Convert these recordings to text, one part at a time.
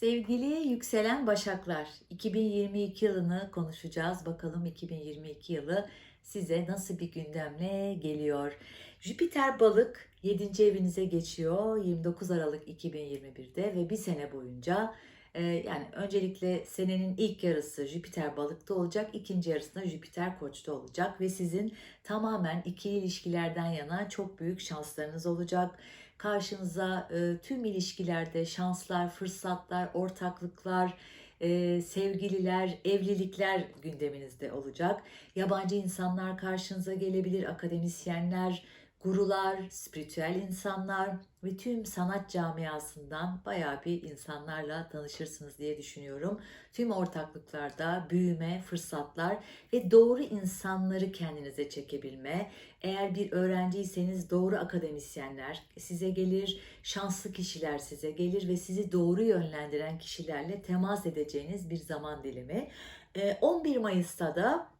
Sevgili yükselen başaklar, 2022 yılını konuşacağız. Bakalım 2022 yılı size nasıl bir gündemle geliyor. Jüpiter balık 7. evinize geçiyor 29 Aralık 2021'de ve bir sene boyunca e, yani öncelikle senenin ilk yarısı Jüpiter balıkta olacak, ikinci yarısında Jüpiter koçta olacak ve sizin tamamen ikili ilişkilerden yana çok büyük şanslarınız olacak karşınıza e, tüm ilişkilerde şanslar, fırsatlar, ortaklıklar, e, sevgililer, evlilikler gündeminizde olacak. Yabancı insanlar karşınıza gelebilir, akademisyenler, gurular, spiritüel insanlar ve tüm sanat camiasından bayağı bir insanlarla tanışırsınız diye düşünüyorum. Tüm ortaklıklarda büyüme, fırsatlar ve doğru insanları kendinize çekebilme. Eğer bir öğrenciyseniz doğru akademisyenler size gelir, şanslı kişiler size gelir ve sizi doğru yönlendiren kişilerle temas edeceğiniz bir zaman dilimi. Ee, 11 Mayıs'ta da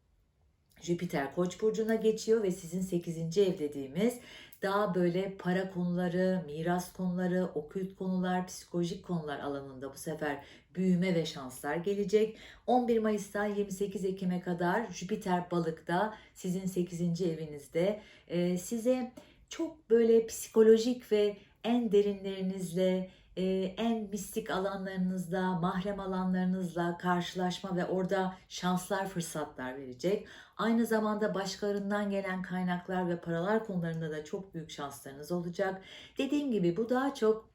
Jüpiter Koç burcuna geçiyor ve sizin 8. ev dediğimiz daha böyle para konuları, miras konuları, okült konular, psikolojik konular alanında bu sefer büyüme ve şanslar gelecek. 11 Mayıs'tan 28 Ekim'e kadar Jüpiter balıkta sizin 8. evinizde Ee, size çok böyle psikolojik ve en derinlerinizle e, en mistik alanlarınızda, mahrem alanlarınızla karşılaşma ve orada şanslar, fırsatlar verecek. Aynı zamanda başkalarından gelen kaynaklar ve paralar konularında da çok büyük şanslarınız olacak. Dediğim gibi bu daha çok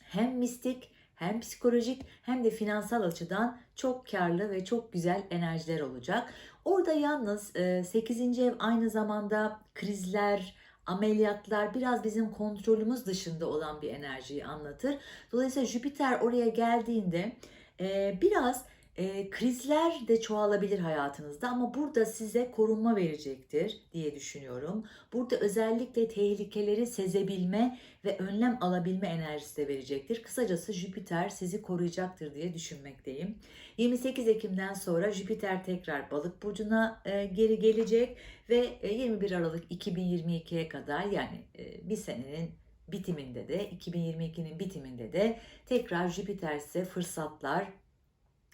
hem mistik hem psikolojik hem de finansal açıdan çok karlı ve çok güzel enerjiler olacak. Orada yalnız 8. ev aynı zamanda krizler, ameliyatlar biraz bizim kontrolümüz dışında olan bir enerjiyi anlatır. Dolayısıyla Jüpiter oraya geldiğinde e, biraz e, krizler de çoğalabilir hayatınızda ama burada size korunma verecektir diye düşünüyorum. Burada özellikle tehlikeleri sezebilme ve önlem alabilme enerjisi de verecektir. Kısacası Jüpiter sizi koruyacaktır diye düşünmekteyim. 28 Ekim'den sonra Jüpiter tekrar balık burcuna e, geri gelecek ve e, 21 Aralık 2022'ye kadar yani e, bir senenin bitiminde de 2022'nin bitiminde de tekrar Jüpiter size fırsatlar,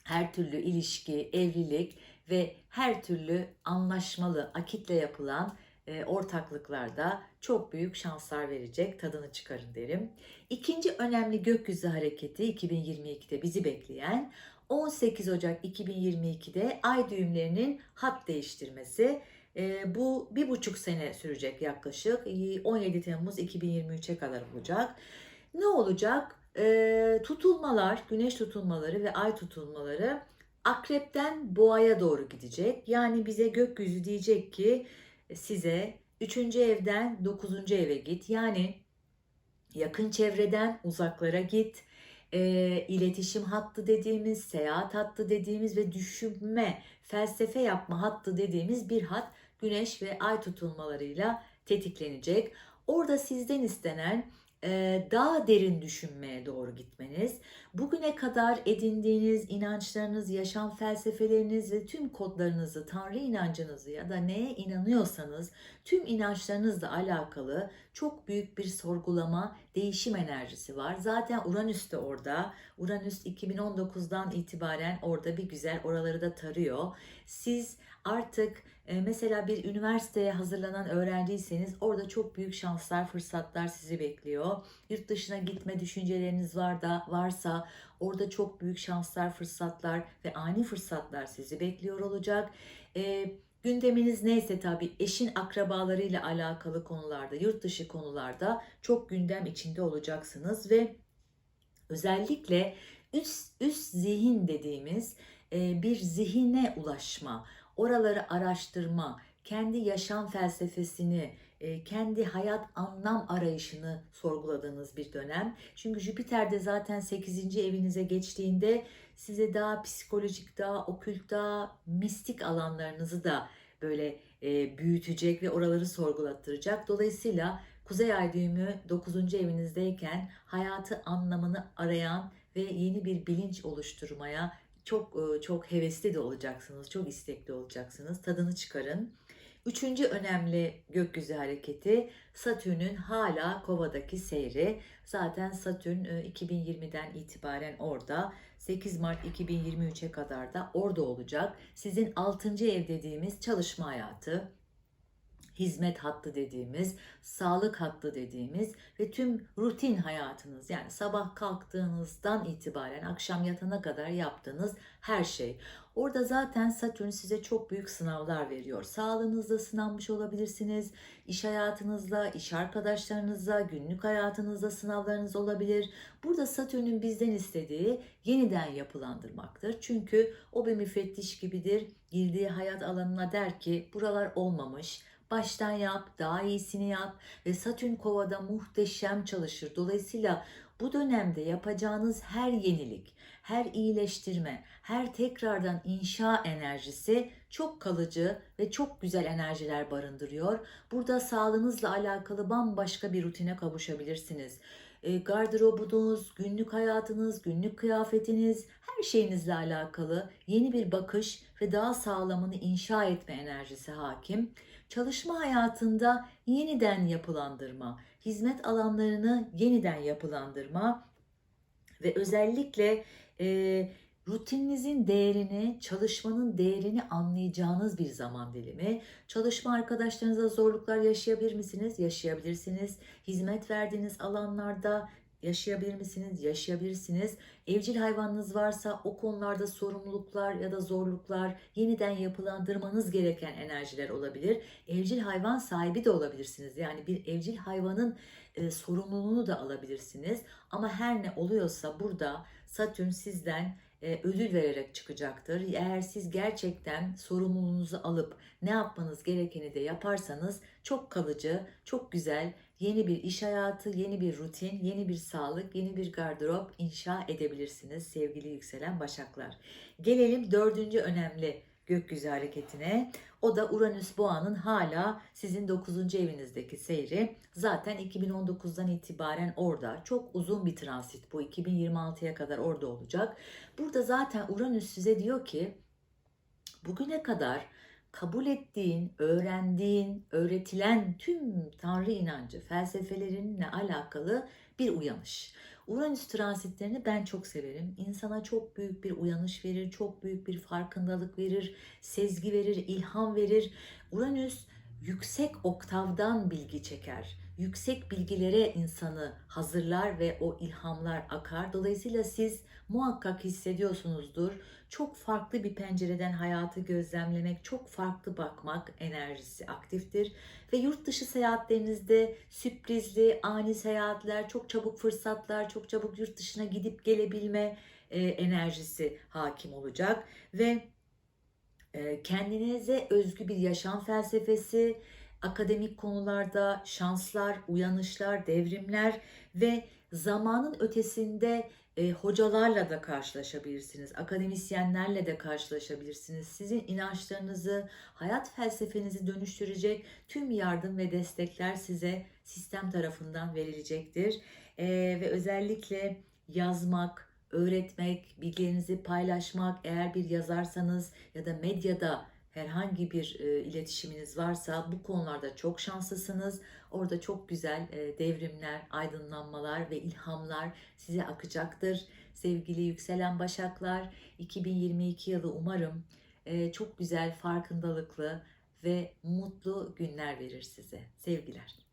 her türlü ilişki, evlilik ve her türlü anlaşmalı, akitle yapılan e, ortaklıklarda çok büyük şanslar verecek. Tadını çıkarın derim. İkinci önemli gökyüzü hareketi 2022'de bizi bekleyen 18 Ocak 2022'de ay düğümlerinin hat değiştirmesi. E, bu bir buçuk sene sürecek yaklaşık. E, 17 Temmuz 2023'e kadar olacak. Ne olacak? E, tutulmalar, güneş tutulmaları ve ay tutulmaları akrepten boğaya doğru gidecek. Yani bize gökyüzü diyecek ki size 3. evden 9. eve git. Yani yakın çevreden uzaklara git. E, iletişim hattı dediğimiz, seyahat hattı dediğimiz ve düşünme, felsefe yapma hattı dediğimiz bir hat güneş ve ay tutulmalarıyla tetiklenecek. Orada sizden istenen daha derin düşünmeye doğru gitmeniz, bugüne kadar edindiğiniz inançlarınız, yaşam felsefeleriniz ve tüm kodlarınızı, Tanrı inancınızı ya da neye inanıyorsanız tüm inançlarınızla alakalı çok büyük bir sorgulama, değişim enerjisi var. Zaten Uranüs de orada. Uranüs 2019'dan itibaren orada bir güzel oraları da tarıyor. Siz artık mesela bir üniversiteye hazırlanan öğrenciyseniz orada çok büyük şanslar, fırsatlar sizi bekliyor. Yurt dışına gitme düşünceleriniz var da varsa orada çok büyük şanslar, fırsatlar ve ani fırsatlar sizi bekliyor olacak. E, gündeminiz neyse tabii eşin akrabalarıyla alakalı konularda, yurt dışı konularda çok gündem içinde olacaksınız ve özellikle üst üst zihin dediğimiz e, bir zihine ulaşma, oraları araştırma, kendi yaşam felsefesini, e, kendi hayat anlam arayışını sorguladığınız bir dönem. Çünkü Jüpiter de zaten 8. evinize geçtiğinde size daha psikolojik, daha okült, daha mistik alanlarınızı da böyle e, büyütecek ve oraları sorgulattıracak. Dolayısıyla Kuzey Ay düğümü 9. evinizdeyken hayatı anlamını arayan ve yeni bir bilinç oluşturmaya çok çok hevesli de olacaksınız, çok istekli olacaksınız. Tadını çıkarın. Üçüncü önemli gökyüzü hareketi Satürn'ün hala kovadaki seyri. Zaten Satürn e, 2020'den itibaren orada. 8 Mart 2023'e kadar da orada olacak. Sizin 6. ev dediğimiz çalışma hayatı, hizmet hattı dediğimiz, sağlık hattı dediğimiz ve tüm rutin hayatınız yani sabah kalktığınızdan itibaren akşam yatana kadar yaptığınız her şey. Orada zaten Satürn size çok büyük sınavlar veriyor. Sağlığınızda sınanmış olabilirsiniz, iş hayatınızda, iş arkadaşlarınızla, günlük hayatınızda sınavlarınız olabilir. Burada Satürn'ün bizden istediği yeniden yapılandırmaktır. Çünkü o bir müfettiş gibidir. Girdiği hayat alanına der ki buralar olmamış, baştan yap, daha iyisini yap ve Satürn Kova'da muhteşem çalışır. Dolayısıyla bu dönemde yapacağınız her yenilik, her iyileştirme, her tekrardan inşa enerjisi çok kalıcı ve çok güzel enerjiler barındırıyor. Burada sağlığınızla alakalı bambaşka bir rutine kavuşabilirsiniz. E, Gardırobunuz, günlük hayatınız, günlük kıyafetiniz, her şeyinizle alakalı yeni bir bakış ve daha sağlamını inşa etme enerjisi hakim. Çalışma hayatında yeniden yapılandırma, hizmet alanlarını yeniden yapılandırma ve özellikle e, rutininizin değerini, çalışmanın değerini anlayacağınız bir zaman dilimi. Çalışma arkadaşlarınızla zorluklar yaşayabilir misiniz? Yaşayabilirsiniz. Hizmet verdiğiniz alanlarda yaşayabilir misiniz? Yaşayabilirsiniz. Evcil hayvanınız varsa o konularda sorumluluklar ya da zorluklar yeniden yapılandırmanız gereken enerjiler olabilir. Evcil hayvan sahibi de olabilirsiniz. Yani bir evcil hayvanın e, sorumluluğunu da alabilirsiniz. Ama her ne oluyorsa burada Satürn sizden e, ödül vererek çıkacaktır. Eğer siz gerçekten sorumluluğunuzu alıp ne yapmanız gerekeni de yaparsanız çok kalıcı, çok güzel, yeni bir iş hayatı, yeni bir rutin, yeni bir sağlık, yeni bir gardırop inşa edebilirsiniz sevgili yükselen başaklar. Gelelim dördüncü önemli gökyüzü hareketine. O da Uranüs Boğa'nın hala sizin 9. evinizdeki seyri. Zaten 2019'dan itibaren orada. Çok uzun bir transit bu. 2026'ya kadar orada olacak. Burada zaten Uranüs size diyor ki bugüne kadar kabul ettiğin, öğrendiğin, öğretilen tüm tanrı inancı, felsefelerinle alakalı bir uyanış. Uranüs transitlerini ben çok severim. İnsana çok büyük bir uyanış verir, çok büyük bir farkındalık verir, sezgi verir, ilham verir. Uranüs yüksek oktavdan bilgi çeker. Yüksek bilgilere insanı hazırlar ve o ilhamlar akar. Dolayısıyla siz muhakkak hissediyorsunuzdur. Çok farklı bir pencereden hayatı gözlemlemek, çok farklı bakmak enerjisi aktiftir. Ve yurt dışı seyahatlerinizde sürprizli, ani seyahatler, çok çabuk fırsatlar, çok çabuk yurt dışına gidip gelebilme e, enerjisi hakim olacak. Ve e, kendinize özgü bir yaşam felsefesi, akademik konularda şanslar, uyanışlar, devrimler ve zamanın ötesinde e, hocalarla da karşılaşabilirsiniz, akademisyenlerle de karşılaşabilirsiniz. Sizin inançlarınızı, hayat felsefenizi dönüştürecek tüm yardım ve destekler size sistem tarafından verilecektir. E, ve özellikle yazmak, öğretmek, bilgilerinizi paylaşmak, eğer bir yazarsanız ya da medyada herhangi bir e, iletişiminiz varsa bu konularda çok şanslısınız. Orada çok güzel e, devrimler, aydınlanmalar ve ilhamlar size akacaktır. Sevgili yükselen başaklar, 2022 yılı umarım e, çok güzel, farkındalıklı ve mutlu günler verir size. Sevgiler.